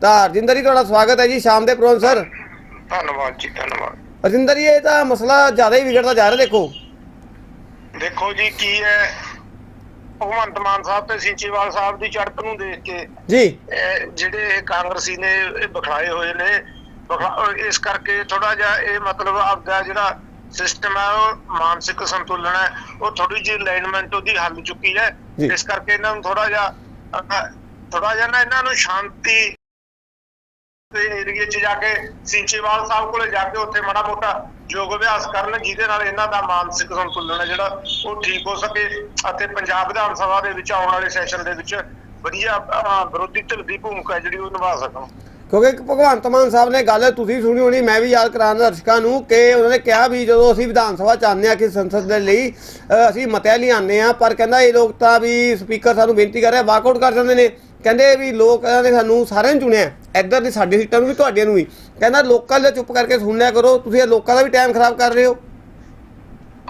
ਤਾਂ ਰਜਿੰਦਰ ਜੀ ਤੁਹਾਡਾ ਸਵਾਗਤ ਹੈ ਜੀ ਸ਼ਾਮ ਦੇ ਪ੍ਰੋਗਰਾਮ ਸਰ। ਧੰਨਵਾਦ ਜੀ ਧੰਨਵਾਦ। ਰਜਿੰਦਰ ਜੀ ਇਹ ਤਾਂ ਮਸਲਾ ਜ਼ਿਆਦਾ ਹੀ ਵਿਗੜਦਾ ਜਾ ਰਿਹਾ ਦੇਖੋ। ਦੇਖੋ ਜੀ ਕੀ ਹੈ? ਭਗਵੰਤ ਮਾਨ ਸਾਹਿਬ ਤੇ ਸਿੰਚੇਵਾਲ ਸਾਹਿਬ ਦੀ ਚੜ੍ਹਤ ਨੂੰ ਦੇਖ ਕੇ ਜੀ। ਇਹ ਜਿਹੜੇ ਇਹ ਕਾਂਗਰਸੀ ਨੇ ਇਹ ਬਖਾਏ ਹੋਏ ਨੇ ਇਸ ਕਰਕੇ ਥੋੜਾ ਜਿਹਾ ਇਹ ਮਤਲਬ ਆਪਦਾ ਜਿਹੜਾ ਸਿਸਟਮ ਹੈ ਉਹ ਮਾਨਸਿਕ ਸੰਤੁਲਨ ਹੈ ਉਹ ਥੋੜੀ ਜਿਹੀ ਅਲਾਈਨਮੈਂਟ ਉਹਦੀ ਹੱਲ ਚੁੱਕੀ ਹੈ। ਜੀ। ਇਸ ਕਰਕੇ ਇਹਨਾਂ ਨੂੰ ਥੋੜਾ ਜਿਹਾ ਥੋੜਾ ਜਿਹਾ ਨਾ ਇਹਨਾਂ ਨੂੰ ਸ਼ਾਂਤੀ ਦੇ ਏਰੀਏ 'ਚ ਜਾ ਕੇ ਸਿੰਚੇਵਾਲ ਸਾਹਿਬ ਕੋਲੇ ਜਾ ਕੇ ਉੱਥੇ ਮਾੜਾ ਮੋਟਾ ਯੋਗ ਅਭਿਆਸ ਕਰਨ, ਜਿਹਦੇ ਨਾਲ ਇਹਨਾਂ ਦਾ ਮਾਨਸਿਕ ਸੰਤੁਲਨ ਹੈ ਜਿਹੜਾ ਉਹ ਠੀਕ ਹੋ ਸਕੇ ਅਤੇ ਪੰਜਾਬ ਵਿਧਾਨ ਸਭਾ ਦੇ ਵਿੱਚ ਆਉਣ ਵਾਲੇ ਸੈਸ਼ਨ ਦੇ ਵਿੱਚ ਵਧੀਆ ਵਿਰੋਧੀ ਧਿਰ ਦੀ ਭੂਮਿਕਾ ਜਿਹੜੀ ਉਹ ਨਿਭਾ ਸਕਣ। ਕਿਉਂਕਿ ਭਗਵੰਤ ਮਾਨ ਸਾਹਿਬ ਨੇ ਗੱਲ ਤੁਸੀਂ ਸੁਣੀ ਹੋਣੀ, ਮੈਂ ਵੀ ਯਾਦ ਕਰਾਂ ਦਰਸ਼ਕਾਂ ਨੂੰ ਕਿ ਉਹਨਾਂ ਨੇ ਕਿਹਾ ਵੀ ਜਦੋਂ ਅਸੀਂ ਵਿਧਾਨ ਸਭਾ ਚ ਆਉਂਦੇ ਹਾਂ ਕਿ ਸੰਸਦ ਦੇ ਲਈ ਅਸੀਂ ਮਤਿਆ ਲਈ ਆਉਂਦੇ ਹਾਂ, ਪਰ ਕਹਿੰਦਾ ਇਹ ਲੋਕ ਤਾਂ ਵੀ ਸਪੀਕਰ ਸਾਨੂੰ ਬੇਨਤੀ ਕਰ ਰਿਹਾ ਵਾਕਆਊਟ ਕਰ ਜਾਂਦੇ ਨੇ। ਕਹਿੰਦੇ ਵੀ ਲੋਕ ਨੇ ਸਾਨੂੰ ਸਾਰਿਆਂ ਨੂੰ ਚੁਣਿਆ ਇੱਧਰ ਦੀ ਸਾਡੀ ਸੀਟਾਂ ਨੂੰ ਵੀ ਤੁਹਾਡੀਆਂ ਨੂੰ ਵੀ। ਕਹਿੰਦਾ ਲੋਕਾਂ ਦਾ ਚੁੱਪ ਕਰਕੇ ਸੁਣ ਲਿਆ ਕਰੋ ਤੁਸੀਂ ਲੋਕਾਂ ਦਾ ਵੀ ਟਾਈਮ ਖਰਾਬ ਕਰ ਰਹੇ ਹੋ।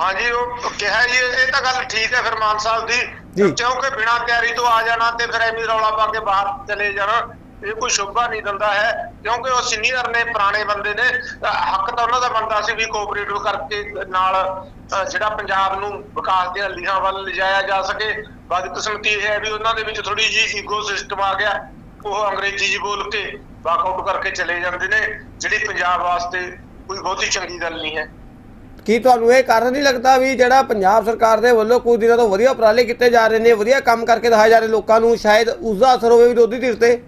ਹਾਂਜੀ ਉਹ ਕਿਹਾ ਜੀ ਇਹ ਤਾਂ ਗੱਲ ਠੀਕ ਹੈ ਫਿਰ ਮਾਨ ਸਾਹਿਬ। ਦੀ। ਕਿਉਂਕਿ ਬਿਨਾਂ ਤਿਆਰੀ ਤੋਂ ਆ ਜਾਣਾ ਤੇ ਫਿਰ ਐਵੇਂ ਰੌਲਾ ਪਾ ਕੇ ਬਾਹਰ ਚਲੇ ਜਾਣਾ। ਇਹ ਕੋਈ ਸ਼ੋਭਾ ਨਹੀਂ ਦਿੰਦਾ ਹੈ, ਕਿਉਂਕਿ ਉਹ ਸੀਨੀਅਰ ਨੇ, ਪੁਰਾਣੇ ਬੰਦੇ ਨੇ ਹੱਕ ਤਾਂ ਉਹਨਾਂ ਦਾ ਬਣਦਾ ਸੀ ਵੀ ਕੋਆਪਰੇਟਿਵ ਕਰਕੇ ਨਾਲ ਜਿਹੜਾ ਪੰਜਾਬ ਨੂੰ ਵਿਕਾਸ ਦੀਆਂ ਲੀਹਾਂ ਵੱਲ ਲਿਜਾਇਆ ਜਾ ਸਕੇ। ਬਦਕਿਸਮਤੀ ਇਹ ਹੈ ਵੀ ਉਹਨਾਂ ਦੇ ਵਿੱਚ ਥੋੜੀ ਜਿਹੀ ਈਗੋ ਸਿਸਟਮ ਆ ਗਿਆ। ਉਹ ਅੰਗਰੇਜ਼ੀ ਜੀ ਬੋਲ ਕੇ ਵਾਕਆਊਟ ਕਰਕੇ ਚਲੇ ਜਾਂਦੇ ਨੇ, ਜਿਹੜੀ ਪੰਜਾਬ ਵਾਸਤੇ ਕੋਈ ਬਹੁਤੀ ਚੰਗੀ ਗੱਲ ਨਹੀਂ ਹੈ। ਕੀ ਤੁਹਾਨੂੰ ਇਹ ਕਾਰਨ ਨਹੀਂ ਲੱਗਦਾ ਵੀ ਜਿਹੜਾ ਪੰਜਾਬ ਸਰਕਾਰ ਦੇ ਵੱਲੋਂ ਕੁਝ ਦਿਨਾਂ ਤੋਂ ਵਧੀਆ ਉਪਰਾਲੇ ਕੀਤੇ ਜਾ ਰਹੇ ਨੇ, ਵਧੀਆ ਕੰਮ ਕਰਕੇ ਦਿਖਾਏ ਜਾ ਰਹੇ ਲੋਕਾਂ ਨੂੰ, ਸ਼ਾਇਦ ਉਸ ਦਾ ਅਸਰ ਹੋਵੇ ਵਿਰੋਧੀ ਧਿਰ ਤੇ?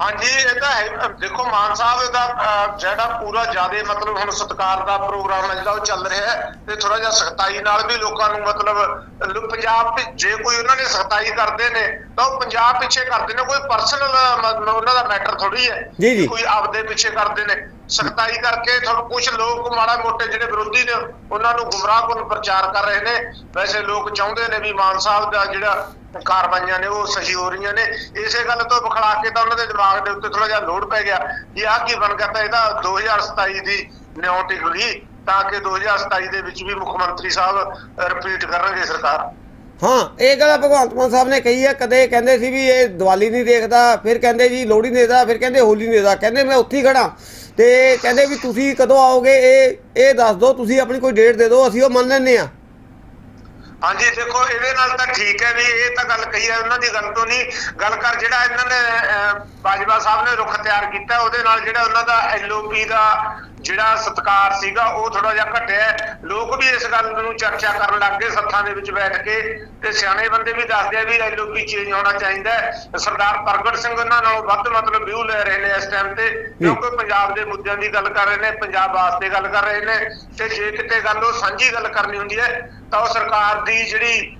ਹਾਂਜੀ ਇਹ ਤਾਂ ਹੈ ਦੇਖੋ ਮਾਨ ਸਾਹਿਬ ਦਾ ਜਿਹੜਾ ਪੂਰਾ ਜਿਆਦੇ ਮਤਲਬ ਹੁਣ ਸਤਕਾਰ ਦਾ ਪ੍ਰੋਗਰਾਮ ਹੈ ਜਿਹੜਾ ਉਹ ਚੱਲ ਰਿਹਾ ਹੈ ਤੇ ਥੋੜਾ ਜਿਹਾ ਸਖਤਾਈ ਨਾਲ ਵੀ ਲੋਕਾਂ ਨੂੰ ਮਤਲਬ ਪੰਜਾਬ ਵਿੱਚ ਜੇ ਕੋਈ ਉਹਨਾਂ ਨੇ ਸਖਤਾਈ ਕਰਦੇ ਨੇ ਤਾਂ ਉਹ ਪੰਜਾਬ ਪਿੱਛੇ ਕਰਦੇ ਨੇ। ਕੋਈ ਪਰਸਨਲ ਮਤਲਬ ਉਹਨਾਂ ਦਾ ਮੈਟਰ ਥੋੜੀ ਹੈ। ਕੋਈ ਆਪਦੇ ਪਿੱਛੇ ਕਰਦੇ ਨੇ। ਸਖਤਾਈ ਕਰਕੇ ਥੋੜਾ ਕੁਝ ਲੋਕ ਮਾੜਾ ਮੋਟੇ ਜਿਹੜੇ ਵਿਰੋਧੀ ਨੇ ਉਹਨਾਂ ਨੂੰ ਗੁੰਮਰਾਹਕੁਨ ਪ੍ਰਚਾਰ ਕਰ ਰਹੇ ਨੇ। ਵੈਸੇ ਲੋਕ ਚਾਹੁੰਦੇ ਨੇ ਵੀ ਮਾਨ ਸਾਹਿਬ ਦਾ ਜਿਹੜਾ ਕਾਰਵਾਈਆਂ ਨੇ, ਉਹ ਸਹੀ ਹੋ ਰਹੀਆਂ ਨੇ। ਇਸੇ ਗੱਲ ਤੋਂ ਬਖਲਾ ਕੇ ਤਾਂ ਉਹਨਾਂ ਦੇ ਦਿਮਾਗ ਦੇ ਉੱਤੇ ਥੋੜਾ ਜਿਹਾ ਲੋਡ ਪੈ ਗਿਆ। ਕਿ ਆਹ ਕੀ ਬਣ ਗਿਆ ਇਹਦਾ 2027 ਦੀ ਨਿਉ ਟਿਕ ਤਾਂ ਕਿ 2027 ਦੇ ਵਿੱਚ ਵੀ ਮੁੱਖ ਮੰਤਰੀ ਸਾਹਿਬ ਰਿਪੀਟ ਕਰਨਗੇ ਸਰਕਾਰ। ਹਾਂ, ਇਹ ਗੱਲ ਭਗਵੰਤ ਮਾਨ ਸਾਹਿਬ ਨੇ ਕਹੀ ਹੈ ਕਦੇ ਕਹਿੰਦੇ ਸੀ ਵੀ ਇਹ ਦੀਵਾਲੀ ਨਹੀਂ ਦੇਖਦਾ, ਫਿਰ ਕਹਿੰਦੇ ਜੀ ਲੋਹੜੀ ਨਹੀਂ ਦੇਖਦਾ, ਫਿਰ ਕਹਿੰਦੇ ਹੋਲੀ ਨਹੀਂ ਦੇਖਦਾ। ਕਹਿੰਦੇ ਮੈਂ ਉੱਥੇ ਖੜਾ ਤੇ ਕਹਿੰਦੇ ਵੀ ਤੁਸੀਂ ਕਦੋਂ ਆਓਗੇ, ਇਹ ਇਹ ਦੱਸ ਦਿਓ, ਤੁਸੀਂ ਆਪਣੀ ਕੋਈ ਡੇਟ ਦੇ ਦਿਓ, ਅਸੀਂ ਉਹ ਮੰਨ ਲੈਂਦੇ ਆ ਹਾਂਜੀ ਦੇਖੋ ਇਹਦੇ ਨਾਲ ਤਾਂ ਠੀਕ ਹੈ ਵੀ ਇਹ ਤਾਂ ਗੱਲ ਕਹੀ ਹੈ ਉਹਨਾਂ ਦੀ ਗੱਲ ਤੋਂ ਨਹੀਂ। ਗੱਲ ਕਰ ਜਿਹੜਾ ਇਹਨਾਂ ਨੇ ਅਹ, ਬਾਜਵਾ ਸਾਹਿਬ ਨੇ ਰੁਖ ਤਿਆਰ ਕੀਤਾ ਉਹਦੇ ਨਾਲ ਜਿਹੜਾ ਉਹਨਾਂ ਦਾ ਐਲਓਪੀ ਦਾ ਜਿਹੜਾ ਸਤਕਾਰ ਸੀਗਾ ਉਹ ਥੋੜਾ ਜਿਹਾ ਘਟਿਆ। ਲੋਕ ਵੀ ਇਸ ਗੱਲ ਨੂੰ ਚਰਚਾ ਕਰਨ ਲੱਗ ਗਏ ਸੱਥਾਂ ਦੇ ਵਿੱਚ ਬੈਠ ਕੇ। ਤੇ ਸਿਆਣੇ ਬੰਦੇ ਵੀ ਦੱਸਦੇ ਆ ਵੀ ਐਲਓਪੀ ਚੇਂਜ ਹੋਣਾ ਚਾਹੀਦਾ ਸਰਦਾਰ ਪ੍ਰਗਟ ਸਿੰਘ ਉਹਨਾਂ ਨਾਲੋਂ ਵੱਧ ਮਤਲਬ ਵਿਊ ਲੈ ਰਹੇ ਨੇ ਇਸ ਟਾਈਮ ਤੇ। ਕਿਉਂਕਿ ਪੰਜਾਬ ਦੇ ਮੁੱਦਿਆਂ ਦੀ ਗੱਲ ਕਰ ਰਹੇ ਨੇ ਪੰਜਾਬ ਵਾਸਤੇ ਗੱਲ ਕਰ ਰਹੇ ਨੇ। ਤੇ ਜੇ ਕਿਤੇ ਗੱਲ ਉਹ ਸਾਂਝੀ ਗੱਲ ਕਰਨੀ ਹੁੰਦੀ ਹੈ ਤਾਂ ਉਹ ਸਰਕਾਰ ਦੀ ਜਿਹੜੀ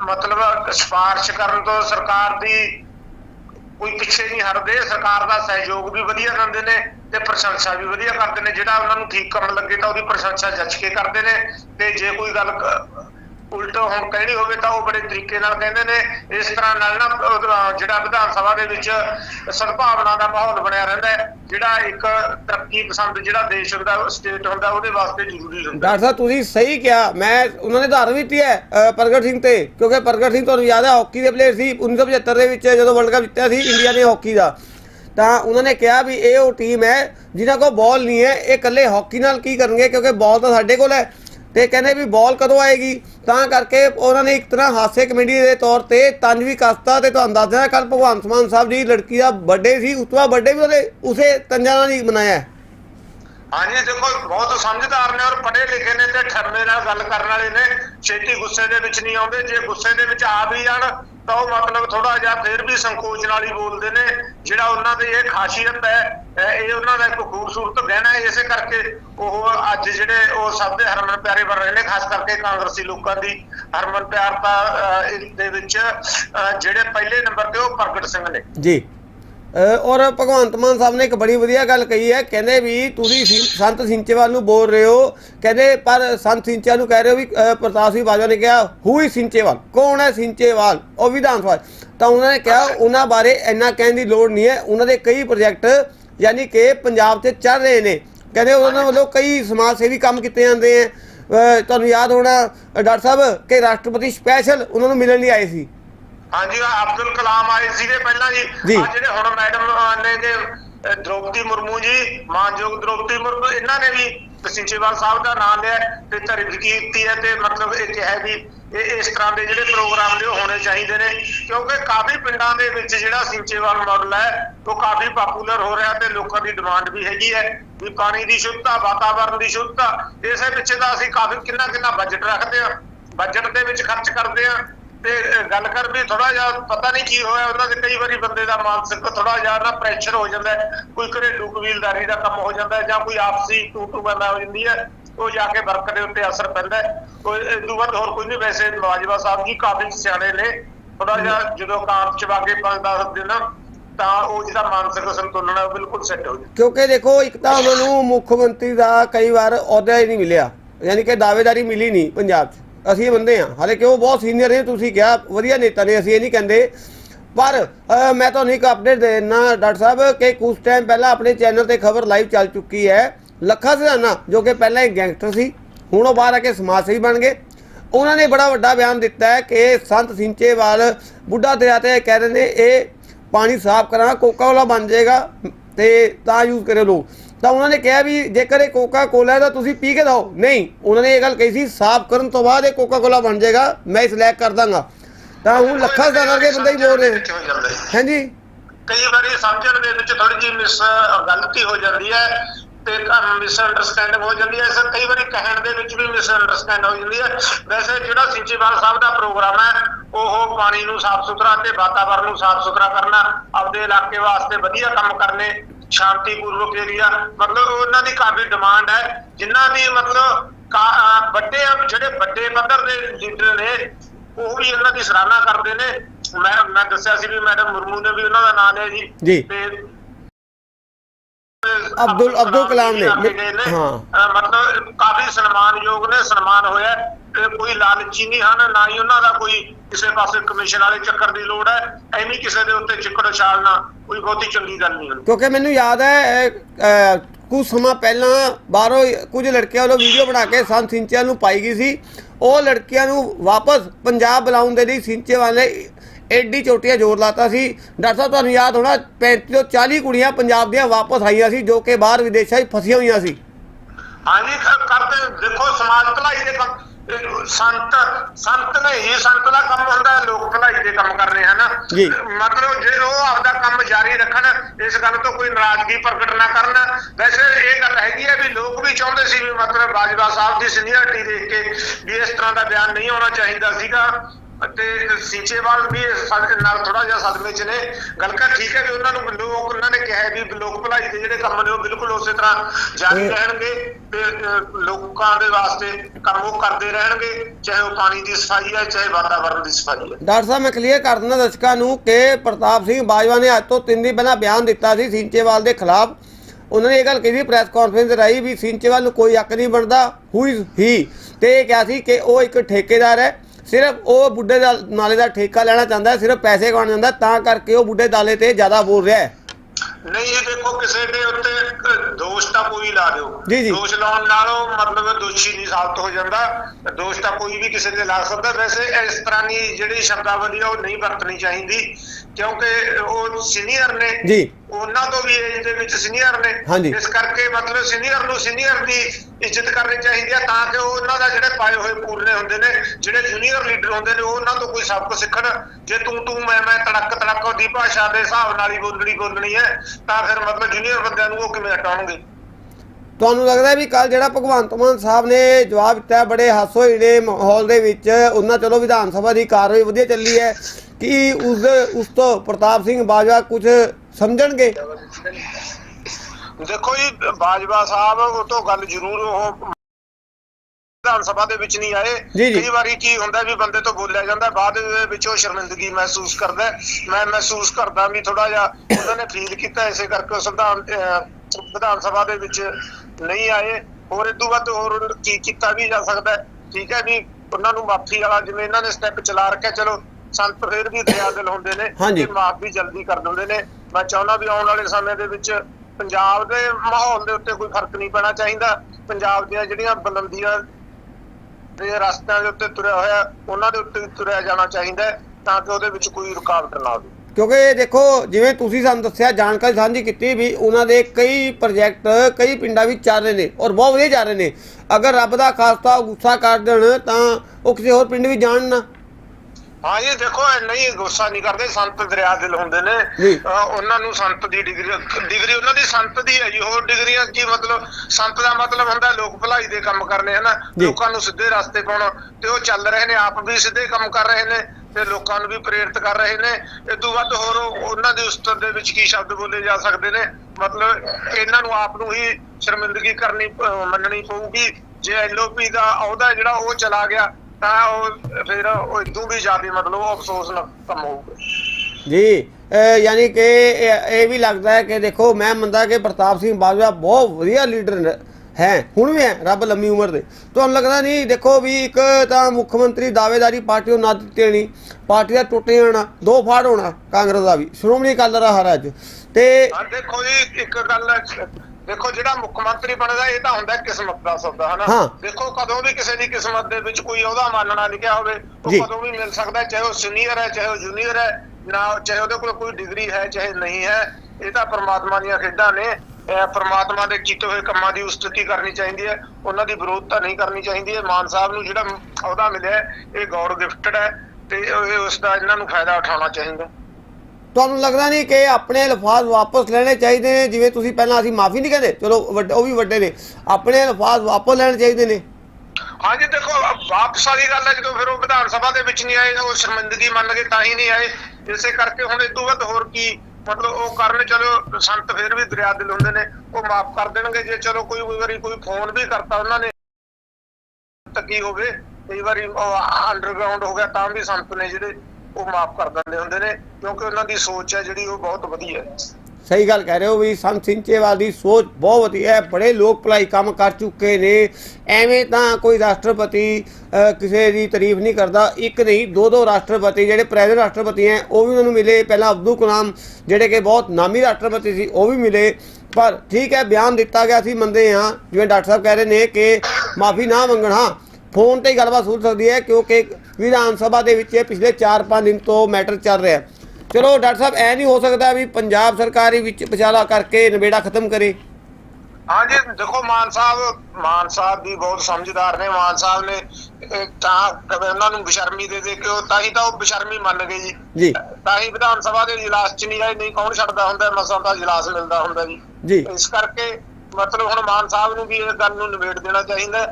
ਮਤਲਬ ਸਿਫਾਰਿਸ਼ ਕਰਨ ਤੋਂ ਸਰਕਾਰ ਦੀ ਕੋਈ ਪਿੱਛੇ ਨਹੀਂ ਹਟਦੇ। ਸਰਕਾਰ ਦਾ ਸਹਿਯੋਗ ਵੀ ਵਧੀਆ ਦਿੰਦੇ ਨੇ ਤੇ ਪ੍ਰਸ਼ੰਸਾ ਵੀ ਵਧੀਆ ਕਰਦੇ ਨੇ। ਜਿਹੜਾ ਉਹਨਾਂ ਨੂੰ ਠੀਕ ਕਰਨ ਲੱਗੇ ਤਾਂ ਉਹਦੀ ਪ੍ਰਸ਼ੰਸਾ ਜੱਜ ਕੇ ਕਰਦੇ ਨੇ। ਤੇ ਜੇ ਕੋਈ ਗੱਲ ਉਲਟ ਹੁਣ ਕਹਿਣੀ ਹੋਵੇ ਤਾਂ ਉਹ ਬੜੇ ਤਰੀਕੇ ਨਾਲ ਕਹਿੰਦੇ ਨੇ, ਇਸ ਤਰ੍ਹਾਂ ਨਾਲ ਨਾ ਜਿਹੜਾ ਵਿਧਾਨ ਸਭਾ ਦੇ ਵਿੱਚ ਸਦਭਾਵਨਾ ਦਾ ਮਾਹੌਲ ਬਣਿਆ ਰਹਿੰਦਾ ਹੈ, ਜਿਹੜਾ ਇੱਕ ਤਰੱਕੀ ਪਸੰਦ ਜਿਹੜਾ ਦੇਸ਼ ਹੁੰਦਾ ਸਟੇਟ ਹੁੰਦਾ, ਉਹਦੇ ਵਾਸਤੇ ਜ਼ਰੂਰੀ ਹੁੰਦਾ ਡਾਕਟਰ ਸਾਹਿਬ, ਤੁਸੀਂ ਸਹੀ ਕਿਹਾ, ਮੈਂ, ਉਹਨਾਂ ਨੇ ਧਾਰਨ ਦਿੱਤੀ ਹੈ ਪ੍ਰਗਟ ਸਿੰਘ ਤੇ, ਕਿਉਂਕਿ ਪ੍ਰਗਟ ਸਿੰਘ ਤੁਹਾਨੂੰ ਯਾਦ ਹੈ, ਹਾਕੀ ਦੇ ਪਲੇਅਰ ਸੀ 1975 ਦੇ ਵਿੱਚ ਜਦੋਂ ਵਰਲਡ ਕੱਪ ਜਿੱਤਿਆ ਸੀ ਇੰਡੀਆ ਨੇ ਹਾਕੀ ਦਾ। ਤਾਂ ਉਹਨਾਂ ਨੇ ਕਿਹਾ ਵੀ ਇਹ ਉਹ ਟੀਮ ਹੈ, ਜਿਨ੍ਹਾਂ ਕੋਲ ਬਾਲ ਨਹੀਂ ਹੈ, ਇਹ ਇਕੱਲੇ ਹਾਕੀ ਨਾਲ ਕੀ ਕਰਨਗੇ, ਕਿਉਂਕਿ ਬਾਲ ਤਾਂ ਸਾਡੇ ਕੋਲ ਹੈ। ਤੇ ਕਹਿੰਦੇ ਵੀ ਬਾਲ ਕਦੋਂ ਆਏਗੀ? ਤਾਂ ਕਰਕੇ ਉਹਨਾਂ ਨੇ ਇੱਕ ਤਰ੍ਹਾਂ ਹਾਸੇ ਕਮੇਡੀ ਦੇ ਤੌਰ ਤੇ ਤੰਜ ਵੀ ਕਸਤਾ ਤੇ ਤੁਹਾਨੂੰ ਦੱਸ ਦਿਆਂ ਕੱਲ ਭਗਵੰਤ ਮਾਨ ਸਾਹਿਬ ਜੀ ਲੜਕੀ ਦਾ ਬਰਥਡੇ ਸੀ, ਉਸ ਤੋਂ ਬਾਅਦ ਬਰਥਡੇ ਵੀ ਉਹਦੇ ਉਸੇ ਤੰਜਾਂ ਨਾਲ ਹੀ ਮਨਾਇਆ। ਹਾਂਜੀ ਦੇਖੋ ਬਹੁਤ ਸਮਝਦਾਰ ਨੇ ਔਰ ਪੜ੍ਹੇ ਲਿਖੇ ਨੇ ਤੇ ਠਰਮੇ ਨਾਲ ਗੱਲ ਕਰਨ ਵਾਲੇ ਨੇ। ਛੇਤੀ ਗੁੱਸੇ ਦੇ ਵਿੱਚ ਨਹੀਂ ਆਉਂਦੇ। ਜੇ ਗੁੱਸੇ ਦੇ ਵਿੱਚ ਆ ਵੀ ਜਾਣ ਤਾਂ ਉਹ ਮਤਲਬ ਥੋੜਾ ਜਿਹਾ ਫੇਰ ਵੀ ਸੰਕੋਚ ਨਾਲ ਹੀ ਬੋਲਦੇ ਨੇ ਜਿਹੜਾ ਉਹਨਾਂ ਦੀ ਇਹ ਖਾਸੀਅਤ ਹੈ ਇਹ ਉਹਨਾਂ ਦਾ ਇੱਕ ਖੂਬਸੂਰਤ ਗਹਿਣਾ ਹੈ। ਇਸੇ ਕਰਕੇ ਉਹ ਅੱਜ ਜਿਹੜੇ ਉਹ ਸਭ ਦੇ ਹਰਮਨ ਪਿਆਰੇ ਬਣ ਰਹੇ ਨੇ ਖਾਸ ਕਰਕੇ ਕਾਂਗਰਸੀ ਲੋਕਾਂ ਦੀ ਹਰਮਨ ਪਿਆਰਤਾ ਅਹ, ਦੇ ਵਿੱਚ ਜਿਹੜੇ ਪਹਿਲੇ ਨੰਬਰ ਤੇ ਉਹ ਪ੍ਰਗਟ ਸਿੰਘ ਨੇ। ਜੀ। ਔਰ ਭਗਵੰਤ ਮਾਨ ਸਾਹਿਬ ਨੇ ਇੱਕ ਬੜੀ ਵਧੀਆ ਗੱਲ ਕਹੀ ਹੈ, ਕਹਿੰਦੇ ਵੀ ਤੁਸੀਂ ਸਿੰ- ਸੰਤ ਸਿੰਚੇਵਾਲ ਨੂੰ ਬੋਲ ਰਹੇ ਹੋ। ਕਹਿੰਦੇ, ਪਰ ਸੰਤ ਸਿੰਚੇਵਾਲ ਨੂੰ ਕਹਿ ਰਹੇ ਹੋ ਵੀ ਪ੍ਰਤਾਪ ਸਿੰਘ ਬਾਜਵਾ ਨੇ ਕਿਹਾ ਹੂ ਹੀ ਸਿੰਚੇਵਾਲ ਕੌਣ ਹੈ ਸਿੰਚੇਵਾਲ ਉਹ ਵਿਧਾਨ ਸਭਾ ਤਾਂ ਉਹਨਾਂ ਨੇ ਕਿਹਾ ਉਹਨਾਂ ਬਾਰੇ ਇੰਨਾ ਕਹਿਣ ਦੀ ਲੋੜ ਨਹੀਂ ਹੈ। ਉਹਨਾਂ ਦੇ ਕਈ ਪ੍ਰੋਜੈਕਟ ਯਾਨੀ ਕਿ ਪੰਜਾਬ 'ਚ ਚੱਲ ਰਹੇ ਨੇ। ਕਹਿੰਦੇ, ਉਹਨਾਂ ਵੱਲੋਂ ਕਈ ਸਮਾਜ ਸੇਵੀ ਕੰਮ ਕੀਤੇ ਜਾਂਦੇ ਆ ਤੁਹਾਨੂੰ ਯਾਦ ਹੋਣਾ, ਡਾਕਟਰ ਸਾਹਿਬ, ਕਿ ਰਾਸ਼ਟਰਪਤੀ ਸਪੈਸ਼ਲ ਉਹਨਾਂ ਨੂੰ ਮਿਲਣ ਲਈ ਆਏ ਸੀ। ਹਾਂਜੀ ਆਹ ਅਬਦੁਲ ਕਲਾਮ ਆਏ ਸੀਗੇ ਪਹਿਲਾਂ ਜੀ। ਜੀ। ਜਿਹੜੇ ਹੁਣ ਮੈਡਮ ਨੇ ਜੇ ਦ੍ਰੋਪਦੀ ਮੁਰਮੂ ਜੀ ਮਾਨਯੋਗ ਦ੍ਰੋਪਦੀ ਮੁਰਮੂ ਇਹਨਾਂ ਨੇ ਵੀ ਸਿੰਚੇਵਾਲ ਸਾਹਿਬ ਦਾ ਨਾਮ ਲਿਆ ਤੇ ਤਾਰੀਫ ਕੀਤੀ ਹੈ ਤੇ ਮਤਲਬ ਇਹ ਕਿਹਾ ਵੀ ਇਹ ਇਸ ਤਰ੍ਹਾਂ ਦੇ ਜਿਹੜੇ ਪ੍ਰੋਗਰਾਮ ਨੇ ਉਹ ਹੋਣੇ ਚਾਹੀਦੇ ਨੇ। ਕਿਉਂਕਿ ਕਾਫੀ ਪਿੰਡਾਂ ਦੇ ਵਿੱਚ ਜਿਹੜਾ ਸਿੰਚੇਵਾਲ ਮਾਡਲ ਹੈ ਉਹ ਕਾਫੀ ਪਪੂਲਰ ਹੋ ਰਿਹਾ ਤੇ ਲੋਕਾਂ ਦੀ ਡਿਮਾਂਡ ਵੀ ਹੈਗੀ ਹੈ ਵੀ ਪਾਣੀ ਦੀ ਸ਼ੁੱਧਤਾ ਵਾਤਾਵਰਣ ਦੀ ਸ਼ੁੱਧਤਾ ਇਸੇ ਪਿੱਛੇ ਦਾ ਅਸੀਂ ਕਾਫੀ ਕਿੰਨਾ ਕਿੰਨਾ ਬਜਟ ਰੱਖਦੇ ਆ ਬਜਟ ਦੇ ਵਿੱਚ ਖਰਚ ਕਰਦੇ ਆ ਤੇ ਗੱਲ ਕਰ ਵੀ ਥੋੜਾ ਜਿਹਾ ਪਤਾ ਨਹੀਂ ਕੀ ਹੋਇਆ, ਉਹਨਾਂ ਦੇ ਕਈ ਵਾਰੀ ਬੰਦੇ ਦਾ ਮਾਨਸਿਕ ਥੋੜਾ ਜਿਹਾ ਨਾ ਪ੍ਰੈਸ਼ਰ ਹੋ ਜਾਂਦਾ ਕੋਈ ਘਰੇਲੂ ਕਬੀਲਦਾਰੀ ਦਾ ਕੰਮ ਹੋ ਜਾਂਦਾ ਜਾਂ ਕੋਈ ਆਪਸੀ ਟੂ ਟੂ ਬੰਦਾ ਹੋ ਜਾਂਦੀ ਹੈ, ਉਹ ਜਾ ਕੇ ਵਰਕ ਦੇ ਉੱਤੇ ਅਸਰ ਪੈਂਦਾ ਉਹ ਇਹ ਤੋਂ ਵੱਧ ਹੋਰ ਕੋਈ ਨਹੀਂ, ਵੈਸੇ ਨਵਾਜਵਾ ਸਾਹਿਬ ਜੀ ਕਾਫੀ ਸਿਆਣੇ ਨੇ ਥੋੜਾ ਜਿਹਾ ਜਦੋਂ ਕਾਰ ਚਵਾ ਕੇ 5-10 ਦਿਨ, ਤਾਂ ਉਹ ਜਿਹੜਾ ਮਾਨਸਿਕ ਸੰਤੁਲਨ ਹੈ, ਉਹ ਬਿਲਕੁਲ ਸੈੱਟ ਹੋ ਜਾਂਦਾ। ਕਿਉਂਕਿ ਦੇਖੋ, ਇੱਕ ਤਾਂ ਉਹਨਾਂ ਨੂੰ ਮੁੱਖ ਮੰਤਰੀ ਦਾ ਕਈ ਵਾਰ ਅਹੁਦਾ ਹੀ ਨਹੀਂ ਮਿਲਿਆ, ਯਾਨੀ ਕਿ ਦਾਅਵੇਦਾਰੀ ਮਿਲੀ ਨਹੀਂ ਪੰਜਾਬ 'ਚ। ਅਸੀਂ ਇਹ ਬੰਦੇ ਹਾਂ। ਹਾਲੇ ਕਿ ਉਹ ਬਹੁਤ ਸੀਨੀਅਰ ਨੇ, ਤੁਸੀਂ ਕਿਹਾ, ਵਧੀਆ ਨੇਤਾ ਨੇ, ਅਸੀਂ ਇਹ ਨਹੀਂ ਕਹਿੰਦੇ। ਪਰ ਮੈਂ ਤੁਹਾਨੂੰ ਇੱਕ ਅਪਡੇਟ ਦੇ ਦਿੰਦਾ, ਡਾਕਟਰ ਸਾਹਿਬ, ਕਿ ਕੁਝ ਟਾਈਮ ਪਹਿਲਾਂ ਆਪਣੇ ਚੈਨਲ ਤੇ ਖਬਰ ਲਾਈਵ ਚੱਲ ਚੁੱਕੀ ਹੈ। ਲੱਖਾ ਸਿਧਾਨਾ, ਜੋ ਕਿ ਪਹਿਲਾਂ ਇੱਕ ਗੈਂਗਸਟਰ ਸੀ, ਹੁਣ ਉਹ ਬਾਹਰ ਆ ਕੇ ਸਮਾਜ ਸੇਵੀ ਬਣ ਗਏ। ਉਹਨਾਂ ਨੇ ਬੜਾ ਵੱਡਾ ਬਿਆਨ ਦਿੱਤਾ ਹੈ ਕਿ ਸੰਤ ਸਿੰਚੇਵਾਲ ਬੁੱਢਾ ਦਰਿਆ ਤੇ ਕਹਿ ਰਹੇ ਨੇ ਇਹ ਪਾਣੀ ਸਾਫ਼ ਕਰਾਂ, ਕੋਕਾ ਕੋਲਾ ਬਣ ਜਾਏਗਾ ਤੇ ਤਾਂ ਯੂਜ਼ ਕਰਿਓ ਲੋਕ। ਤਾਂ ਉਹਨਾਂ ਨੇ ਕਿਹਾ ਵੀ ਜੇਕਰ ਇਹ ਕੋਕਾ ਕੋਲਾ ਹੈ ਤਾਂ ਤੁਸੀਂ ਪੀ ਕੇ ਦਿਓ। ਨਹੀਂ ਉਹਨਾਂ ਨੇ ਇਹ ਗੱਲ ਕਹੀ ਸੀ ਸਾਫ਼ ਕਰਨ ਤੋਂ ਬਾਅਦ ਇਹ ਕੋਕਾ ਕੋਲਾ ਬਣ ਜਾਏਗਾ ਮੈਂ ਇਸ ਲੈਕ ਕਰ ਦਾਂਗਾ। ਤਾਂ ਹੁਣ ਲੱਖਾਂ ਹਜ਼ਾਰ ਵਰਗੇ ਬੰਦੇ ਹੀ ਬੋਲ ਰਹੇ ਹਾਂਜੀ। ਕਈ ਵਾਰੀ ਸਮਝਣ ਦੇ ਵਿੱਚ ਥੋੜੀ ਜਿਹੀ ਮਿਸ ਗਲਤੀ ਹੋ ਜਾਂਦੀ ਹੈ ਤੇ ਮਿਸ ਅੰਡਰਸਟੈਂਡਿੰਗ ਹੋ ਜਾਂਦੀ ਹੈ। ਇਸ ਕਈ ਵਾਰੀ ਕਹਿਣ ਦੇ ਵਿੱਚ ਵੀ ਮਿਸ ਅੰਡਰਸਟੈਂਡ ਹੋ ਜਾਂਦੀ ਹੈ। ਵੈਸੇ ਜਿਹੜਾ ਸਿੰਚੇਵਾਲ ਸਾਹਿਬ ਦਾ ਪ੍ਰੋਗਰਾਮ ਹੈ ਉਹ ਪਾਣੀ ਨੂੰ ਸਾਫ਼ ਸੁਥਰਾ ਤੇ ਵਾਤਾਵਰਣ ਨੂੰ ਸਾਫ਼ ਸੁਥਰਾ ਕਰਨਾ ਆਪਦੇ ਇਲਾਕੇ ਵਾਸਤੇ ਵਧੀਆ ਕੰਮ ਕਰਨੇ ਸ਼ਾਂਤੀਪੂਰਵਕ ਏਰੀਆ ਮਤਲਬ ਉਹਨਾਂ ਦੀ ਕਾਫੀ ਡਿਮਾਂਡ ਹੈ ਜਿਨ੍ਹਾਂ ਦੀ ਮਤਲਬ ਵੱਡੇ ਜਿਹੜੇ ਵੱਡੇ ਪੱਧਰ ਦੇ ਲੀਡਰ ਨੇ ਉਹ ਵੀ ਇਹਨਾਂ ਦੀ ਸਰਾਹਨਾ ਕਰਦੇ ਨੇ ਮੈਂ ਮੈਂ ਦੱਸਿਆ ਸੀ ਵੀ ਮੈਡਮ ਮੁਰਮੂ ਨੇ ਵੀ ਉਹਨਾਂ ਦਾ ਨਾਮ ਲਿਆ ਜੀ ਜੀ। ਤੇ ਅਬਦੁਲ- ਅਬਦੁਲ ਕਲਾਮ ਨੇ। ਨੇ। ਹਾਂ। ਮਤਲਬ ਕਾਫੀ ਸਨਮਾਨਯੋਗ ਨੇ ਸਨਮਾਨ ਹੋਇਆ ਕੋਈ ਲਾਲਚੀ ਨਹੀਂ ਹਨ ਨਾ ਹੀ ਉਹਨਾਂ ਦਾ ਕੋਈ ਕਿਸੇ ਪਾਸੇ ਕਮਿਸ਼ਨ ਵਾਲੇ ਚੱਕਰ ਦੀ ਲੋੜ ਹੈ ਐਵੇਂ ਕਿਸੇ ਦੇ ਉੱਤੇ ਚਿੱਕੜ ਉਛਾਲਣਾ ਕੋਈ ਬਹੁਤੀ ਚੰਗੀ ਗੱਲ ਨਹੀਂ ਹੁੰਦੀ ਕਿਉਂਕਿ ਮੈਨੂੰ ਯਾਦ ਹੈ ਕੁਝ ਸਮਾਂ ਪਹਿਲਾਂ ਬਾਹਰੋਂ ਕੁਝ ਲੜਕਿਆਂ ਵੱਲੋਂ ਵੀਡੀਓ ਬਣਾ ਕੇ ਸੰਤ ਸਿੰਚੇਵਾਲ ਨੂੰ ਪਾਈ ਗਈ ਸੀ। ਉਹ ਲੜਕੀਆਂ ਨੂੰ ਵਾਪਸ ਪੰਜਾਬ ਬੁਲਾਉਣ ਦੇ ਲਈ ਸਿੰਚੇਵਾਲ ਨੇ ਐਡੀ ਚੋਟੀਆਂ ਜ਼ੋਰ ਲਾਤਾ ਸੀ। ਡਾਕਟਰ ਸਾਹਿਬ ਤੁਹਾਨੂੰ ਯਾਦ ਹੋਣਾ 35 ਤੋਂ 40 ਕੁੜੀਆਂ ਪੰਜਾਬ ਦੀਆਂ ਵਾਪਸ ਆਈਆਂ ਸੀ ਜੋ ਕਿ ਬਾਹਰ ਵਿਦੇਸ਼ਾਂ 'ਚ ਫਸੀਆਂ ਹੋਈਆਂ ਸੀ। ਹਾਂਜੀ ਕਰਦੇ ਦੇਖੋ ਸਮਾਜ ਭਲਾਈ ਦੇ ਕੰਮ ਸੰਤ ਸੰਤ ਨੇ ਹੀ ਸੰਤ ਦਾ ਕੰਮ ਹੁੰਦਾ ਲੋਕ ਭਲਾਈ ਦੇ ਕੰਮ ਕਰਨੇ ਹਨ। ਮਤਲਬ ਜੇ ਉਹ ਆਪਦਾ ਕੰਮ ਜਾਰੀ ਰੱਖਣ ਇਸ ਗੱਲ ਤੋਂ ਕੋਈ ਨਾਰਾਜ਼ਗੀ ਪ੍ਰਗਟ ਨਾ ਕਰਨ। ਵੈਸੇ ਇਹ ਗੱਲ ਹੈਗੀ ਹੈ ਵੀ ਲੋਕ ਵੀ ਚਾਹੁੰਦੇ ਸੀ ਵੀ ਮਤਲਬ ਬਾਜਵਾ ਸਾਹਿਬ ਦੀ ਸੀਨੀਅਰਟੀ ਦੇਖ ਕੇ ਵੀ ਇਸ ਤਰ੍ਹਾਂ ਦਾ ਬਿਆਨ ਨਹੀਂ ਹੋਣਾ ਚਾਹੀਦਾ ਸੀਗਾ। ਅਤੇ ਸੀਚੇਵਾਲ ਵੀ ਸਦ- ਨਾਲ ਥੋੜਾ ਜਿਹਾ ਸਦਮੇ ਚ ਨੇ। ਗੱਲ ਕਰ ਠੀਕ ਹੈ ਵੀ ਉਹਨਾਂ ਨੂੰ ਲੋਕ ਉਹਨਾਂ ਨੇ ਕਿਹਾ ਵੀ ਲੋਕ ਭਲਾਈ ਦੇ ਜਿਹੜੇ ਕੰਮ ਨੇ ਉਹ ਬਿਲਕੁਲ ਉਸੇ ਤਰ੍ਹਾਂ ਜਾਰੀ ਰਹਿਣਗੇ ਤੇ ਲੋਕਾਂ ਦੇ ਵਾਸਤੇ ਕੰਮ ਉਹ ਕਰਦੇ ਰਹਿਣਗੇ ਚਾਹੇ ਉਹ ਪਾਣੀ ਦੀ ਸਫ਼ਾਈ ਹੈ ਚਾਹੇ ਵਾਤਾਵਰਣ ਦੀ ਸਫ਼ਾਈ ਹੈ। ਡਾਕਟਰ ਸਾਹਿਬ ਮੈਂ ਕਲੀਅਰ ਕਰ ਦਿੰਦਾ ਦਰਸ਼ਕਾਂ ਨੂੰ ਕਿ ਪ੍ਰਤਾਪ ਸਿੰਘ ਬਾਜਵਾ ਨੇ ਅੱਜ ਤੋਂ 3 ਦਿਨ ਪਹਿਲਾਂ ਬਿਆਨ ਦਿੱਤਾ ਸੀ ਸਿੰਚੇਵਾਲ ਦੇ ਖਿਲਾਫ। ਉਹਨਾਂ ਨੇ ਇਹ ਗੱਲ ਕਹੀ ਪ੍ਰੈਸ ਕਾਨਫਰੰਸ ਰਾਈ ਵੀ ਸਿੰਚੇਵਾਲ ਨੂੰ ਕੋਈ ਹੱਕ ਨਹੀਂ ਬਣਦਾ ਹੂ ਇਜ਼ ਹੀ ਤੇ ਇਹ ਕਿਹਾ ਸੀ ਕਿ ਉਹ ਇੱਕ ਠੇਕੇਦਾਰ ਹੈ। ਸਿਰਫ ਉਹ ਬੁੱਢੇ ਦਾ ਨਾਲੇ ਦਾ ਠੇਕਾ ਲੈਣਾ ਚਾਹੁੰਦਾ ਹੈ ਸਿਰਫ ਪੈਸੇ ਕਮਾਉਣਾ ਚਾਹੁੰਦਾ ਤਾਂ ਕਰਕੇ ਉਹ ਬੁੱਢੇ ਦਾਲੇ ਤੇ ਜ਼ਿਆਦਾ ਬੋਲ ਰਿਹਾ ਹੈ। ਨਹੀਂ ਇਹ ਦੇਖੋ ਕਿਸੇ ਦੇ ਉੱਤੇ ਦੋਸ਼ ਤਾਂ ਕੋਈ ਲਾ ਦਿਓ। ਦੋਸ਼ ਲਾਉਣ ਨਾਲੋਂ ਮਤਲਬ ਦੋਸ਼ੀ ਨਹੀਂ ਸਾਬਤ ਹੋ ਜਾਂਦਾ। ਦੋਸ਼ ਤਾਂ ਕੋਈ ਵੀ ਕਿਸੇ ਤੇ ਲਾ ਸਕਦਾ। ਵੈਸੇ ਇਸ ਤਰ੍ਹਾਂ ਦੀ ਜਿਹੜੀ ਸ਼ਬਦਾਵਲੀ ਆ ਉਹ ਨਹੀਂ ਵਰਤਣੀ ਚਾਹੀਦੀ ਕਿਉਂਕਿ ਉਹ ਸੀਨੀਅਰ ਨੇ। ਜੀ। ਉਹਨਾਂ ਤੋਂ ਵੀ ਏਜ ਦੇ ਵਿੱਚ ਸੀਨੀਅਰ ਨੇ। ਇਸ ਕਰਕੇ ਮਤਲਬ ਸੀਨੀਅਰ ਨੂੰ ਸੀਨੀਅਰ ਦੀ ਇੱਜ਼ਤ ਕਰਨੀ ਚਾਹੀਦੀ ਹੈ ਤਾਂ ਕਿ ਉਹ ਉਹਨਾਂ ਦਾ ਜਿਹੜੇ ਪਾਏ ਹੋਏ ਪੂਰਨੇ ਹੁੰਦੇ ਨੇ ਜਿਹੜੇ ਜੂਨੀਅਰ ਲੀਡਰ ਹੁੰਦੇ ਨੇ ਉਹ ਉਹਨਾਂ ਤੋਂ ਕੋਈ ਸਬਕ ਸਿੱਖਣ। ਜੇ ਤੂੰ ਤੂੰ ਮੈਂ ਮੈਂ ਤੜਕ ਤੜਕ ਦੀ ਭਾਸ਼ਾ ਦੇ ਹਿਸਾਬ ਨਾਲ ਹੀ ਬੋਲਣੀ ਬੋਲਣੀ ਹੈ ਤਾਂ ਫਿਰ ਮਤਲਬ ਜੂਨੀਅਰ ਬੰਦਿਆਂ ਨੂੰ ਉਹ ਕਿਵੇਂ ਹਟਾਉਣਗੇ? ਤੁਹਾਨੂੰ ਲੱਗਦਾ ਵੀ ਕੱਲ ਜਿਹੜਾ ਭਗਵੰਤ ਮਾਨ ਸਾਹਿਬ ਨੇ ਜਵਾਬ ਦਿੱਤਾ ਹੈ, ਬੜੇ ਹਾਸੋਹੀਣੇ ਮਾਹੌਲ ਦੇ ਵਿੱਚ ਉਹਨਾਂ ਚਲੋ ਵਿਧਾਨ ਸਭਾ ਦੀ ਕਾਰਵਾਈ ਵਧੀਆ ਚੱਲੀ ਹੈ ਕਿ ਉਸ ਉਸ ਤੋਂ ਪ੍ਰਤਾਪ ਸਿੰਘ ਬਾਜਵਾ ਕੁਝ ਸਮਝਣਗੇ ਦੇਖੋ ਜੀ ਬਾਜਵਾ ਸਾਹਿਬ ਉਹ ਤੋਂ ਗੱਲ ਜ਼ਰੂਰ ਉਹ ਵਿਧਾਨ ਸਭਾ ਦੇ ਵਿੱਚ ਨਹੀਂ ਆਏ। ਕਈ ਵਾਰੀ ਕੀ ਹੁੰਦਾ ਵੀ ਬੰਦੇ ਤੋਂ ਬੋਲਿਆ ਜਾਂਦਾ ਬਾਅਦ ਵਿੱਚ ਉਹ ਸ਼ਰਮਿੰਦਗੀ ਮਹਿਸੂਸ ਕਰਦਾ। ਮੈਂ ਮਹਿਸੂਸ ਕਰਦਾ ਵੀ ਥੋੜਾ ਜਿਹਾ ਉਹਨਾਂ ਨੇ ਫੀਲ ਕੀਤਾ ਇਸੇ ਕਰਕੇ ਉਹ ਸੰਵਿਧਾਨ ਵਿਧਾਨ ਸਭਾ ਦੇ ਵਿੱਚ ਨਹੀਂ ਆਏ ਹੋਰ ਇਦੋਂ ਵੱਧ ਹੋਰ ਕੀ ਕੀਤਾ ਵੀ ਜਾ ਸਕਦਾ। ਠੀਕ ਹੈ ਵੀ ਉਹਨਾਂ ਨੂੰ ਮਾਫੀ ਵਾਲਾ ਜਿਵੇਂ ਇਹਨਾਂ ਨੇ ਸਟੈਪ ਚਲਾ ਰੱਖਿਆ ਚਲੋ ਸੰਤ ਫਿਰ ਵੀ ਦਇਆ ਦਿਲ ਹੁੰਦੇ ਨੇ ਮਾਫ ਵੀ ਜਲਦੀ ਕਰ ਦਿੰਦੇ ਨੇ ਮੈਂ ਚਾਹੁੰਦਾ ਵੀ ਆਉਣ ਵਾਲੇ ਸਮੇਂ ਦੇ ਵਿੱਚ ਪੰਜਾਬ ਦੇ ਮਾਹੌਲ ਦੇ ਉੱਤੇ ਕੋਈ ਫ਼ਰਕ ਨਹੀਂ ਪੈਣਾ ਚਾਹੀਦਾ। ਪੰਜਾਬ ਦੀਆਂ ਜਿਹੜੀਆਂ ਬੁਲੰਦੀਆਂ ਦੇ ਰਸਤਿਆਂ ਦੇ ਉੱਤੇ ਤੁਰਿਆ ਹੋਇਆ, ਉਹਨਾਂ ਦੇ ਉੱਤੇ ਤੁਰਿਆ ਜਾਣਾ ਚਾਹੀਦਾ ਤਾਂ ਕਿ ਉਹਦੇ ਵਿੱਚ ਕੋਈ ਰੁਕਾਵਟ ਨਾ ਆਵੇ। ਕਿਉਂਕਿ ਦੇਖੋ, ਜਿਵੇਂ ਤੁਸੀਂ ਸਾਨੂੰ ਦੱਸਿਆ, ਜਾਣਕਾਰੀ ਸਾਂਝੀ ਕੀਤੀ ਵੀ ਉਹਨਾਂ ਦੇ ਕਈ ਪ੍ਰੋਜੈਕਟ ਕਈ ਪਿੰਡਾਂ ਵਿੱਚ ਚੱਲ ਰਹੇ ਨੇ ਔਰ ਬਹੁਤ ਵਧੀਆ ਚੱਲ ਰਹੇ ਨੇ। ਅਗਰ ਰੱਬ ਦਾ ਖਾਸਤਾ ਗੁੱਸਾ ਕਰ ਦੇਣ ਤਾਂ ਉਹ ਕਿਸੇ ਹੋਰ ਪਿੰਡ ਵੀ ਜਾਣ ਨਾ। ਹਾਂ ਜੀ ਦੇਖੋ ਨਹੀਂ ਗੁੱਸਾ ਨਹੀਂ ਕਰਦੇ ਸੰਤ ਦਰਿਆ ਦਿਲ ਹੁੰਦੇ ਨੇ। ਉਹਨਾਂ ਨੂੰ ਸੰਤ ਦੀ ਡਿਗਰੀ ਡਿਗਰੀ ਉਹਨਾਂ ਦੀ ਸੰਤ ਦੀ ਹੈ ਜੀ ਹੋਰ ਡਿਗਰੀਆਂ ਕੀ ਮਤਲਬ ਸੰਤ ਦਾ ਮਤਲਬ ਹੁੰਦਾ ਲੋਕ ਭਲਾਈ ਦੇ ਕੰਮ ਕਰਨੇ ਹਨਾ। ਲੋਕਾਂ ਨੂੰ ਸਿੱਧੇ ਰਸਤੇ ਪਾਉਣਾ ਤੇ ਉਹ ਚੱਲ ਰਹੇ ਨੇ ਆਪ ਵੀ ਸਿੱਧੇ ਕੰਮ ਕਰ ਰਹੇ ਨੇ ਤੇ ਲੋਕਾਂ ਨੂੰ ਵੀ ਪ੍ਰੇਰਿਤ ਕਰ ਰਹੇ ਨੇ। ਇਹ ਤੋਂ ਵੱਧ ਹੋਰ ਉਹ- ਉਹਨਾਂ ਦੇ ਉਸਤਤ ਦੇ ਵਿੱਚ ਕੀ ਸ਼ਬਦ ਬੋਲੇ ਜਾ ਸਕਦੇ ਨੇ? ਮਤਲਬ ਇਹਨਾਂ ਨੂੰ ਆਪ ਨੂੰ ਹੀ ਸ਼ਰਮਿੰਦਗੀ ਕਰਨੀ ਮੰਨਣੀ ਪਊਗੀ। ਜੇ ਐਲਓਪੀ ਦਾ ਅਹੁਦਾ ਜਿਹੜਾ ਉਹ ਚਲਾ ਗਿਆ ਤਾਂ ਉਹ ਫਿਰ ਉਹ ਇਦੋਂ ਵੀ ਜ਼ਿਆਦਾ ਮਤਲਬ ਉਹ ਅਫਸੋਸ ਨਾਲ ਕੰਮ ਹੋਊਗਾ। ਜੀ ਯਾਨੀ ਕਿ ਇਹ ਵੀ ਲੱਗਦਾ ਹੈ ਕਿ ਦੇਖੋ ਮੈਂ ਮੰਨਦਾ ਕਿ ਪ੍ਰਤਾਪ ਸਿੰਘ ਬਾਜਵਾ ਬਹੁਤ ਵਧੀਆ ਲੀਡਰ ਹੈ। ਹੁਣ ਵੀ ਹੈ ਰੱਬ ਲੰਮੀ ਉਮਰ ਦੇ। ਤੁਹਾਨੂੰ ਲੱਗਦਾ ਨਹੀਂ ਦੇਖੋ ਵੀ ਇੱਕ ਤਾਂ ਮੁੱਖ ਮੰਤਰੀ ਦਾਅਵੇਦਾਰੀ ਪਾਰਟੀ ਨੂੰ ਨਾ ਦਿੱਤੀ ਜਾਣੀ ਪਾਰਟੀ ਦਾ ਟੁੱਟ ਜਾਣਾ ਦੋ ਫਾੜ ਹੋਣਾ ਕਾਂਗਰਸ ਦਾ ਵੀ। ਸ਼੍ਰੋਮਣੀ ਅਕਾਲੀ ਦਲ ਹਰ ਅੱਜ। ਤੇ ਦੇਖੋ ਜੀ ਇੱਕ ਗੱਲ ਦੇਖੋ ਜਿਹੜਾ ਮੁੱਖ ਮੰਤਰੀ ਬਣਦਾ ਇਹ ਤਾਂ ਹੁੰਦਾ ਕਿਸਮਤ ਦਾ ਸੌਦਾ ਹਨਾ। ਦੇਖੋ ਕਦੋਂ ਵੀ ਕਿਸੇ ਦੀ ਕਿਸਮਤ ਦੇ ਵਿੱਚ ਕੋਈ ਉਹਦਾ ਮਾਨਣਾ ਲਿਖਿਆ ਹੋਵੇ ਉਹ। ਕਦੋਂ ਵੀ ਮਿਲ ਸਕਦਾ ਚਾਹੇ ਉਹ ਸੀਨੀਅਰ ਹੈ ਚਾਹੇ ਉਹ ਜੂਨੀਅਰ ਹੈ ਨਾ ਚਾਹੇ ਉਹਦੇ ਕੋਲ ਕੋਈ ਡਿਗਰੀ ਹੈ ਚਾਹੇ ਨਹੀਂ ਹੈ ਇਹ ਤਾਂ ਪ੍ਰਮਾਤਮਾ ਦੀਆਂ ਖੇਡਾਂ ਨੇ ਪ੍ਰਮਾਤਮਾ ਦੇ ਕੀਤੇ ਹੋਏ ਕੰਮਾਂ ਦੀ ਉਸਤਤੀ ਕਰਨੀ ਚਾਹੀਦੀ ਹੈ ਉਹਨਾਂ ਦੀ ਵਿਰੋਧਤਾ ਨਹੀਂ ਕਰਨੀ ਚਾਹੀਦੀ ਹੈ ਮਾਨ ਸਾਹਿਬ ਨੂੰ ਜਿਹੜਾ ਅਹੁਦਾ ਮਿਲਿਆ ਇਹ ਗੌਡ ਗਿਫਟਡ ਹੈ ਤੇ ਉਸ ਦਾ ਇਹਨਾਂ ਨੂੰ ਫਾਇਦਾ ਉਠਾਉਣਾ ਚਾਹੀਦਾ ਤੁਹਾਨੂੰ ਲੱਗਦਾ ਨਹੀਂ ਕਿ ਆਪਣੇ ਅਲਫਾਜ਼ ਵਾਪਸ ਲੈਣੇ ਚਾਹੀਦੇ ਨੇ? ਜਿਵੇਂ ਤੁਸੀਂ ਪਹਿਲਾਂ ਅਸੀਂ ਮਾਫੀ ਨਹੀਂ ਕਹਿੰਦੇ। ਚਲੋ ਉਹ ਵੀ ਵੱਡੇ ਨੇ। ਆਪਣੇ ਅਲਫਾਜ਼ ਵਾਪਸ ਲੈਣੇ ਚਾਹੀਦੇ ਨੇ। ਹਾਂਜੀ, ਦੇਖੋ ਵਾਪਸ ਵਾਲੀ ਗੱਲ ਹੈ, ਜਦੋਂ ਫਿਰ ਉਹ ਵਿਧਾਨ ਸਭਾ ਦੇ ਵਿੱਚ ਨਹੀਂ ਆਏ, ਉਹ ਸ਼ਰਮਿੰਦਗੀ ਮੰਨ ਕੇ ਤਾਂ ਹੀ ਨਹੀਂ ਆਏ। ਇਸੇ ਕਰਕੇ ਹੁਣ ਇਹ ਤੋਂ ਵੱਧ ਹੋਰ ਕੀ ਮਤਲਬ ਉਹ ਕਰਨ, ਚਲੋ, ਸੰਤ ਫਿਰ ਵੀ ਦਰਿਆ ਦਿਲ ਹੁੰਦੇ ਨੇ, ਉਹ ਮਾਫ ਕਰ ਦੇਣਗੇ। ਜੇ ਚਲੋ ਕੋਈ ਵਾਰੀ ਕੋਈ ਫੋਨ ਵੀ ਕਰਤਾ ਉਹਨਾਂ ਨੇ, ਤੱਕੀ ਹੋਵੇ, ਕਈ ਵਾਰੀ ਅੰਡਰਗਰਾਉਂਡ ਹੋ ਗਿਆ, ਤਾਂ ਵੀ ਸੰਤ ਨੇ ਜਿਹੜੇ ਉਹ ਮਾਫ ਕਰ ਦਿੰਦੇ ਹੁੰਦੇ ਨੇ, ਕਿਉਂਕਿ ਉਹਨਾਂ ਦੀ ਸੋਚ ਹੈ ਜਿਹੜੀ ਉਹ ਬਹੁਤ ਵਧੀਆ ਹੈ। ਸਹੀ ਗੱਲ ਕਹਿ ਰਹੇ ਹੋ ਵੀ ਸੰਤ ਸਿੰਚੇਵਾਲ ਦੀ ਸੋਚ ਬਹੁਤ ਵਧੀਆ ਹੈ, ਬੜੇ ਲੋਕ ਭਲਾਈ ਕੰਮ ਕਰ ਚੁੱਕੇ ਨੇ। ਐਵੇਂ ਤਾਂ ਕੋਈ ਰਾਸ਼ਟਰਪਤੀ ਕਿਸੇ ਦੀ ਤਾਰੀਫ ਨਹੀਂ ਕਰਦਾ। ਇੱਕ ਨਹੀਂ ਦੋ ਦੋ ਰਾਸ਼ਟਰਪਤੀ ਜਿਹੜੇ ਪ੍ਰੈਜ਼ੀਡੈਂਟ ਰਾਸ਼ਟਰਪਤੀ ਹੈ, ਉਹ ਵੀ ਉਹਨਾਂ ਨੂੰ ਮਿਲੇ। ਪਹਿਲਾਂ ਅਬਦੁਲ ਕਲਾਮ ਜਿਹੜੇ ਕਿ ਬਹੁਤ ਨਾਮੀ ਰਾਸ਼ਟਰਪਤੀ ਸੀ, ਉਹ ਵੀ ਮਿਲੇ। ਪਰ ਠੀਕ ਹੈ, ਬਿਆਨ ਦਿੱਤਾ ਗਿਆ ਸੀ, ਮੰਨਦੇ ਹਾਂ, ਜਿਵੇਂ ਡਾਕਟਰ ਸਾਹਿਬ ਕਹਿ ਰਹੇ ਨੇ ਕਿ ਮਾਫੀ ਨਾ ਮੰਗਣ। ਹਾਂ ਫੋਨ ਤੇ ਹੀ ਗੱਲਬਾਤ ਹੋ ਸਕਦੀ ਹੈ, ਕਿਉਂਕਿ ਵਿਧਾਨ ਸਭਾ ਦੇ ਵਿੱਚ ਇਹ ਪਿਛਲੇ 4-5 ਦਿਨ ਤੋਂ ਮੈਟਰ ਚੱਲ ਰਿਹਾ। ਚਲੋ ਡਾਕਟਰ ਸਾਹਿਬ ਐ ਨਹੀਂ ਹੋ ਸਕਦਾ ਵੀ ਪੰਜਾਬ ਸਰਕਾਰ ਵਿੱਚ ਵਿਚਾਲਾ ਕਰਕੇ ਨਵੇੜਾ ਖਤਮ ਕਰੇ। ਹਾਂਜੀ ਦੇਖੋ ਮਾਨ ਸਾਹਿਬ ਮਾਨ ਸਾਹਿਬ ਵੀ ਬਹੁਤ ਸਮਝਦਾਰ ਨੇ। ਮਾਨ ਸਾਹਿਬ ਨੇ ਤਾਂ ਕਦੇ ਉਹਨਾਂ ਨੂੰ ਬਸ਼ਰਮੀ ਦੇ ਦੇ ਕੇ ਉਹ ਤਾਂ ਹੀ ਤਾਂ ਉਹ ਬਸ਼ਰਮੀ ਮੰਨ ਗਏ ਜੀ। ਜੀ। ਤਾਂ ਹੀ ਵਿਧਾਨ ਸਭਾ ਦੇ ਇਜਲਾਸ ਚ ਨਹੀਂ ਆਏ ਨਹੀਂ ਕੌਣ ਛੱਡਦਾ ਹੁੰਦਾ ਮਸਾਂ ਦਾ ਇਜਲਾਸ ਮਿਲਦਾ ਹੁੰਦਾ ਜੀ। ਜੀ। ਇਸ ਕਰਕੇ ਮਤਲਬ ਹੁਣ ਮਾਨ ਸਾਹਿਬ ਨੂੰ ਵੀ ਇਹ ਗੱਲ ਨੂੰ ਨਿਬੇੜ ਦੇਣਾ ਚਾਹੀਦਾ।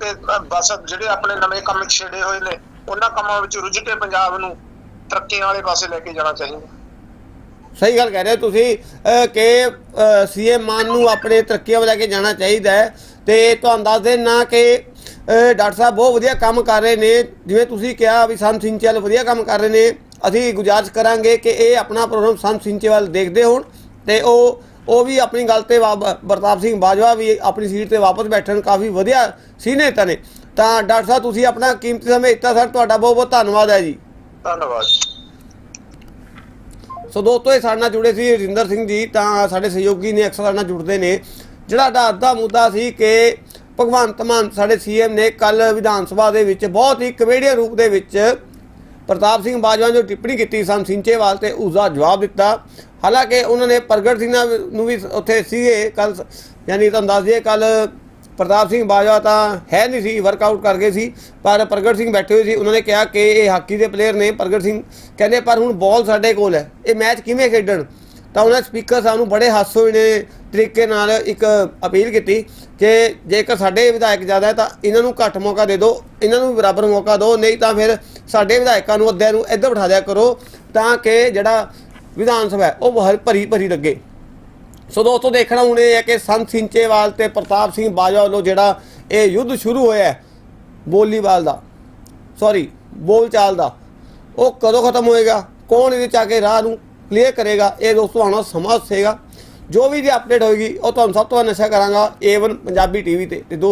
ਤੇ ਬਸ ਜਿਹੜੇ ਆਪਣੇ ਨਵੇਂ ਕੰਮ ਛੇੜੇ ਹੋਏ ਨੇ ਉਹਨਾਂ ਕੰਮਾਂ ਵਿੱਚ ਰੁੱਝ ਕੇ ਪੰਜਾਬ ਨੂੰ ਤਰੱਕੀਆਂ ਵਾਲੇ ਪਾਸੇ ਲੈ ਕੇ ਜਾਣਾ ਚਾਹੀਦਾ। ਸਹੀ ਗੱਲ ਕਹਿ ਰਹੇ ਤੁਸੀਂ ਅਹ, ਕਿ ਸੀਐਮ ਮਾਨ ਨੂੰ ਆਪਣੇ ਤਰੱਕੀਆਂ ਵੱਲ ਕੇ ਜਾਣਾ ਚਾਹੀਦਾ ਹੈ। ਤੇ ਤੁਹਾਨੂੰ ਦੱਸ ਦੇਣਾ ਕਿ ਡਾਕਟਰ ਸਾਹਿਬ ਬਹੁਤ ਵਧੀਆ ਕੰਮ ਕਰ ਰਹੇ ਨੇ ਜਿਵੇਂ ਤੁਸੀਂ ਕਿਹਾ ਵੀ ਸੰਤ ਸਿੰਚੇਵਾਲ ਵਧੀਆ ਕੰਮ ਕਰ ਰਹੇ ਨੇ ਅਸੀਂ ਗੁਜ਼ਾਰਿਸ਼ ਕਰਾਂਗੇ ਕਿ ਇਹ ਆਪਣਾ ਪ੍ਰੋਗਰਾਮ ਸੰਤ ਸਿੰਚੇਵਾਲ ਦੇਖਦੇ ਹੋਣ ਤੇ ਉਹ ਉਹ ਵੀ ਆਪਣੀ ਗੱਲ ਤੇ ਪ੍ਰਤਾਪ ਸਿੰਘ ਬਾਜਵਾ ਵੀ ਆਪਣੀ ਸੀਟ ਤੇ ਵਾਪਸ ਬੈਠਣ ਕਾਫੀ ਵਧੀਆ ਸੀ ਨੇਤਾ ਨੇ। ਤਾਂ ਡਾਕਟਰ ਸਾਹਿਬ ਤੁਸੀਂ ਆਪਣਾ ਕੀਮਤੀ ਸਮੇਂ ਦਿੱਤਾ ਸਰ ਤੁਹਾਡਾ ਬਹੁਤ ਬਹੁਤ ਧੰਨਵਾਦ ਹੈ ਜੀ। ਧੰਨਵਾਦ। ਸੋ ਦੋਸਤੋ ਇਹ ਸਾਡੇ ਨਾਲ ਜੁੜੇ ਸੀ ਰਜਿੰਦਰ ਸਿੰਘ ਜੀ ਤਾਂ ਸਾਡੇ ਸਹਿਯੋਗੀ ਨੇ ਅਕਸਰ ਨਾਲ ਜੁੜਦੇ ਨੇ। ਜਿਹੜਾ ਸਾਡਾ ਅੱਧਾ ਮੁੱਦਾ ਸੀ ਕਿ ਭਗਵੰਤ ਮਾਨ ਸਾਡੇ ਸੀਐਮ ਨੇ ਕੱਲ ਵਿਧਾਨ ਸਭਾ ਦੇ ਵਿੱਚ ਬਹੁਤ ਹੀ ਕਮੇਡੀਅਨ ਰੂਪ ਦੇ ਵਿੱਚ ਪ੍ਰਤਾਪ ਸਿੰਘ ਬਾਜਵਾ ਜੋ ਟਿੱਪਣੀ ਕੀਤੀ ਸਨ ਸਿੰਚੇਵਾਲ ਤੇ ਉਸ ਦਾ ਜਵਾਬ ਦਿੱਤਾ। ਹਾਲਾਂਕਿ ਉਹਨਾਂ ਨੇ ਪ੍ਰਗਟ ਸਿੰਘ ਨੂੰ ਵੀ ਉੱਥੇ ਸੀਗੇ ਕੱਲ ਯਾਨੀ ਤੁਹਾਨੂੰ ਦੱਸ ਦਈਏ ਕੱਲ ਪ੍ਰਤਾਪ ਸਿੰਘ ਬਾਜਵਾ ਤਾਂ ਹੈ ਨਹੀਂ ਸੀ ਵਰਕਆਊਟ ਕਰ ਗਏ ਸੀ, ਪਰ ਪ੍ਰਗਟ ਸਿੰਘ ਬੈਠੇ ਹੋਏ ਸੀ। ਉਹਨਾਂ ਨੇ ਕਿਹਾ ਕਿ ਇਹ ਹਾਕੀ ਦੇ ਪਲੇਅਰ ਨੇ ਪ੍ਰਗਟ ਸਿੰਘ। ਕਹਿੰਦੇ, ਪਰ ਹੁਣ ਬਾਲ ਸਾਡੇ ਕੋਲ ਹੈ। ਇਹ ਮੈਚ ਕਿਵੇਂ ਖੇਡਣ? ਤਾਂ ਉਹਨਾਂ ਸਪੀਕਰ ਸਾਹਿਬ ਨੂੰ ਬੜੇ ਹਾਸੋਹੀਣੇ ਨੇ ਤਰੀਕੇ ਨਾਲ ਇੱਕ ਅਪੀਲ ਕੀਤੀ ਕਿ ਜੇਕਰ ਸਾਡੇ ਵਿਧਾਇਕ ਜ਼ਿਆਦਾ ਹੈ ਤਾਂ ਇਹਨਾਂ ਨੂੰ ਘੱਟ ਮੌਕਾ ਦੇ ਦਿਓ, ਇਹਨਾਂ ਨੂੰ ਬਰਾਬਰ ਮੌਕਾ ਦਿਓ, ਨਹੀਂ ਤਾਂ ਫਿਰ ਸਾਡੇ ਵਿਧਾਇਕਾਂ ਨੂੰ ਅੱਧਿਆਂ ਨੂੰ ਇੱਧਰ ਬਿਠਾ ਦਿਆ ਕਰੋ ਤਾਂ ਕਿ ਜਿਹੜਾ ਵਿਧਾਨ ਸਭਾ ਉਹ ਭਰੀ ਭਰੀ ਲੱਗੇ। ਸੋ ਦੋਸਤੋ, ਦੇਖਣਾ ਹੁਣ ਇਹ ਹੈ ਕਿ ਸੰਤ ਸਿੰਚੇਵਾਲ ਤੇ ਪ੍ਰਤਾਪ ਸਿੰਘ ਬਾਜਵਾ ਵੱਲੋਂ ਜਿਹੜਾ ਇਹ ਯੁੱਧ ਸ਼ੁਰੂ ਹੋਇਆ ਬੋਲੀਵਾਲ ਦਾ ਸੌਰੀ ਬੋਲਚਾਲ ਦਾ, ਉਹ ਕਦੋਂ ਖਤਮ ਹੋਏਗਾ, ਕੌਣ ਇਹਦੇ ਚ ਆ ਕੇ ਰਾਹ ਨੂੰ ਕਲੀਅਰ ਕਰੇਗਾ, ਇਹ ਦੋਸਤੋ ਆਉਣਾ ਸਮਾਂ ਦੱਸੇਗਾ। ਜੋ ਵੀ ਦੀ ਅਪਡੇਟ ਹੋਏਗੀ, ਉਹ ਤੁਹਾਨੂੰ ਸਭ ਤੋਂ ਨਸ਼ਾ ਕਰਾਂਗਾ A1 ਪੰਜਾਬੀ ਟੀਵੀ ਤੇ ਤੇ ਦੋ